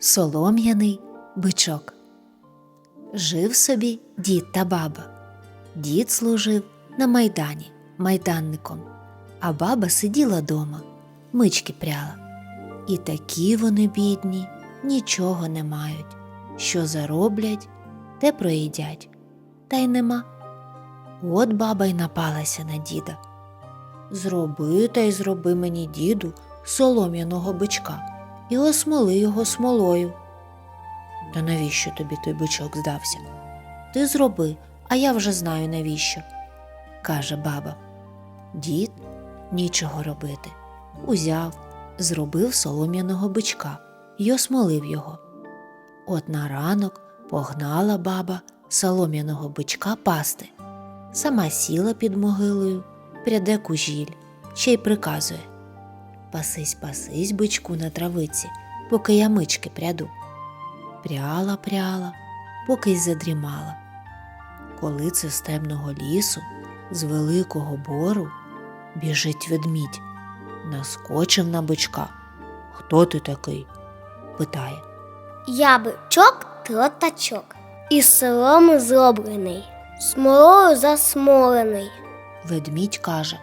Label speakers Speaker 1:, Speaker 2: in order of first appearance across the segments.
Speaker 1: Солом'яний бичок. Жив собі дід та баба. Дід служив на майдані майданником, а баба сиділа дома, мички пряла. І такі вони бідні, нічого не мають. Що зароблять, те проїдять, та й нема. От баба й напалася на діда. Зроби та й зроби мені, діду, солом'яного бичка і осмоли його смолою. Та навіщо тобі той бичок здався? Ти зроби, а я вже знаю навіщо, каже баба. Дід нічого робити. Узяв, зробив солом'яного бичка й осмолив його. От на ранок погнала баба солом'яного бичка пасти. Сама сіла під могилою, пряде кужіль, ще й приказує Пасись, пасись, бичку на травиці, поки я мички пряду. Пряла, пряла, поки й задрімала. Коли це з темного лісу, з великого бору, біжить ведмідь, наскочив на бичка. Хто ти такий? питає.
Speaker 2: Я бичок тротачок, із соломи зроблений, смолою засмолений.
Speaker 1: Ведмідь каже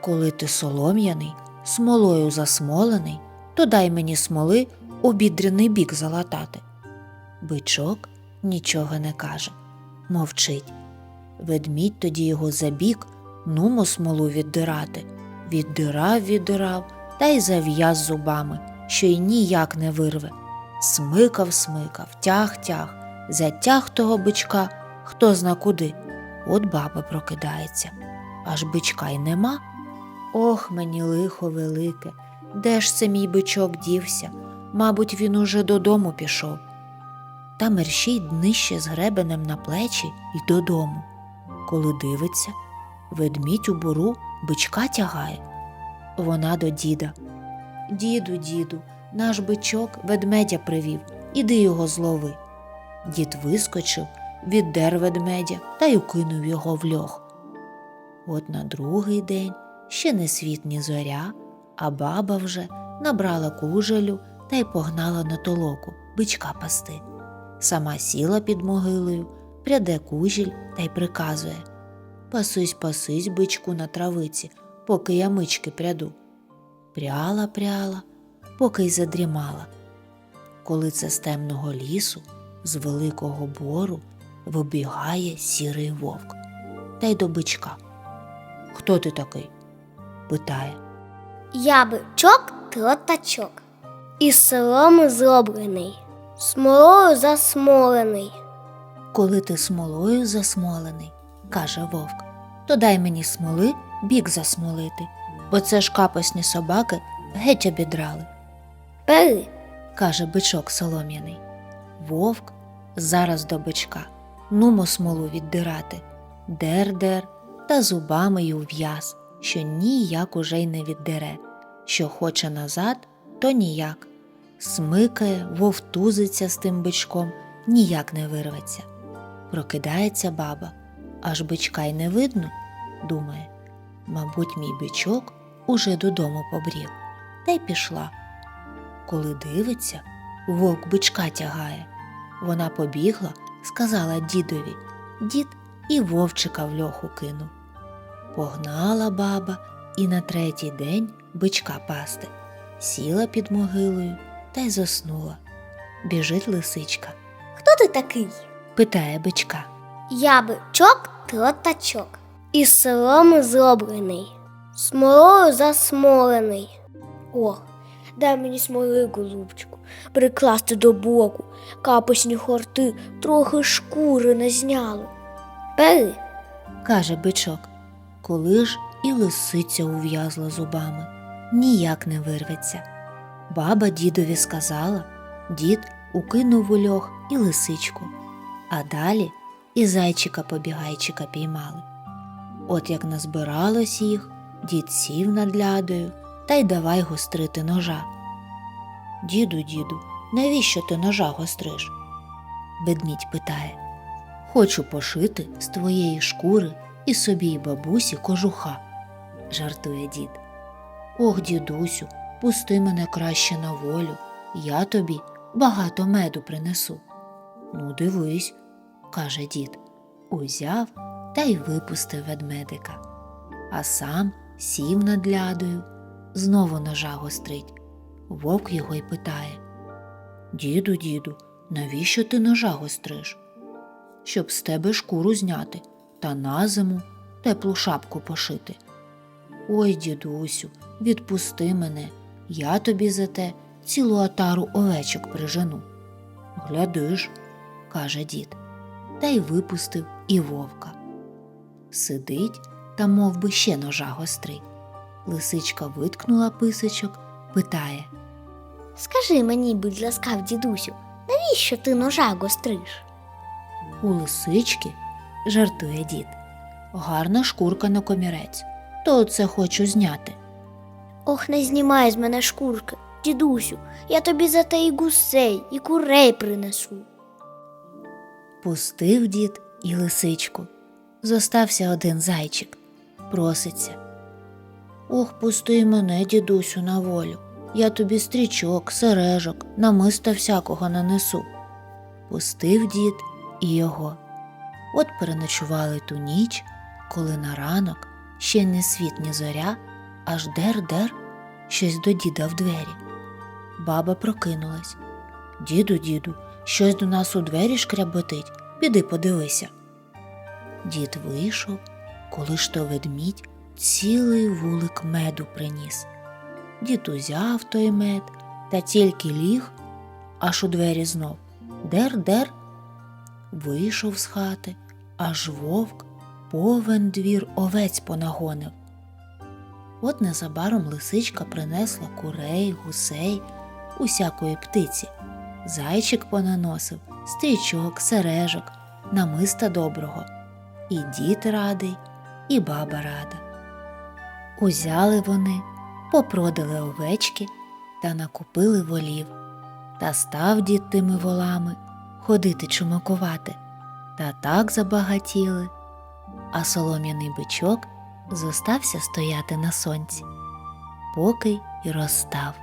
Speaker 1: Коли ти солом'яний, смолою засмолений, то дай мені смоли у бідряний бік залатати. Бичок нічого не каже, мовчить. Ведмідь тоді його забік, нумо смолу віддирати. Віддирав, віддирав та й зав'яз зубами, що й ніяк не вирве. Смикав, смикав, тяг, тяг, затяг того бичка, хто зна куди. От баба прокидається, аж бичка й нема. Ох, мені лихо велике, де ж це мій бичок дівся? Мабуть, він уже додому пішов. Та мерщій днище з гребенем на плечі й додому. Коли дивиться, ведмідь у буру бичка тягає. Вона до діда. Діду, діду, наш бичок ведмедя привів, іди його злови. Дід вискочив, віддер ведмедя та й укинув його в льох. От на другий день ще не світ, ні зоря, а баба вже набрала кужелю та й погнала на толоку бичка пасти. Сама сіла під могилою, пряде кужіль та й приказує Пасись, пасись, бичку на травиці, поки я мички пряду. Пряла, пряла, поки й задрімала. Коли це з темного лісу, з великого бору, вибігає сірий вовк та й до бичка. Хто ти такий? Питає.
Speaker 2: Я бичок тротачок, із соломи зроблений, смолою засмолений.
Speaker 1: Коли ти смолою засмолений, каже вовк, то дай мені смоли бік засмолити, бо це ж капосні собаки геть обідрали,
Speaker 2: Бери,
Speaker 1: каже бичок солом'яний. Вовк зараз до бичка, нумо смолу віддирати, дер-дер та зубами й ув'яз, що ніяк уже й не віддере, що хоче назад, то ніяк. Смикає, вовтузиться з тим бичком, ніяк не вирветься. Прокидається баба, аж бичка й не видно, думає. Мабуть, мій бичок уже додому побрів, та й пішла. Коли дивиться, вовк бичка тягає. Вона побігла, сказала дідові. Дід і вовчика в льоху кинув. Погнала баба і на третій день бичка пасти. Сіла під могилою та й заснула. Біжить лисичка,
Speaker 2: хто ти такий?
Speaker 1: питає бичка.
Speaker 2: Я бичок тротачок, із соломи зроблений, смолою засмолений. О, дай мені смоли, голубчику, прикласти до боку, капусні хорти трохи шкури не зняло. Бери,
Speaker 1: каже бичок, коли ж і лисиця ув'язла зубами, ніяк не вирветься. Баба дідові сказала, дід укинув у льох і лисичку, а далі і зайчика побігайчика піймали. От як назбиралось їх, дід сів над лядою та й давай гострити ножа. Діду, діду, навіщо ти ножа гостриш? Ведмідь питає. Хочу пошити з твоєї шкури і собі й бабусі кожуха, жартує дід. Ох, дідусю, пусти мене краще на волю, я тобі багато меду принесу. Ну, дивись, каже дід, узяв та й випустив ведмедика, а сам сів над лядою, знову ножа гострить. Вовк його й питає Діду, діду, навіщо ти ножа гостриш? Щоб з тебе шкуру зняти та на зиму теплу шапку пошити. Ой, дідусю, відпусти мене, я тобі за те цілу отару овечок прижену. Глядиш, каже дід, та й випустив і вовка. Сидить та мов би, ще ножа гострий. Лисичка виткнула писочок, питає
Speaker 2: Скажи мені, будь ласкав, дідусю, навіщо ти ножа гостриш?
Speaker 1: У лисички, жартує дід, гарна шкурка на комірець, то це хочу зняти.
Speaker 2: Ох, не знімай з мене шкурки, дідусю, я тобі за те і гусей, і курей принесу.
Speaker 1: Пустив дід і лисичку. Зостався один зайчик, проситься. Ох, пусти мене, дідусю, на волю. Я тобі стрічок, сережок, намиста всякого нанесу. Пустив дід і його. От переночували ту ніч, коли на ранок ще не світ, ні зоря, аж дер-дер щось до діда в двері. Баба прокинулась. Діду, діду, щось до нас у двері шкряботить. Піди подивися. Дід вийшов, коли ж то ведмідь цілий вулик меду приніс. Дід узяв той мед та тільки ліг, аж у двері знов. Дер-дер. Вийшов з хати, аж вовк повен двір овець понагонив. От незабаром лисичка принесла курей, гусей, усякої птиці. Зайчик понаносив, стрічок, сережок, намиста доброго. І дід радий, і баба рада. Узяли вони, попродали овечки та накупили волів. Та став дід тими волами ходити чумакувати, та так забагатіли, а солом'яний бичок зостався стояти на сонці, поки й розстав.